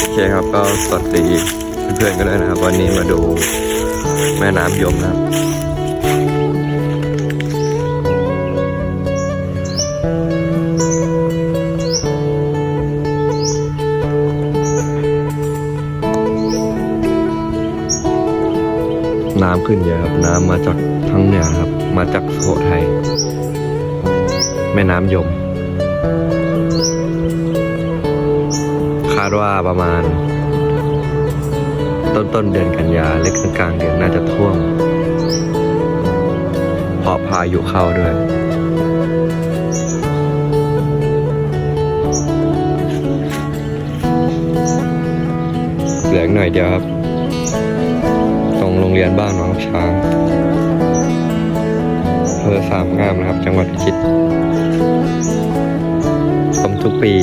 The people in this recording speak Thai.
โอเคครับก็สวัสดีเพื่อนๆกันด้วยนะครับ วันนี้มาดูแม่น้ำยมนะครับน้ำขึ้นเยอะครับ น้ำมาจากทั้งเหนือครับ มาจากสุโขทัยแม่น้ำยม ดว่าประมาณ ต้นต้นเดือนกันยาเล็กกลางเดือนน่าจะท่วมเพราะพายุเข้าด้วยเหลืออีกหน่อยเดียวครับ ตรงโรงเรียนบ้านหนองช้างอำเภอสามงามนะครับ จังหวัดพิจิตรชมทุกปี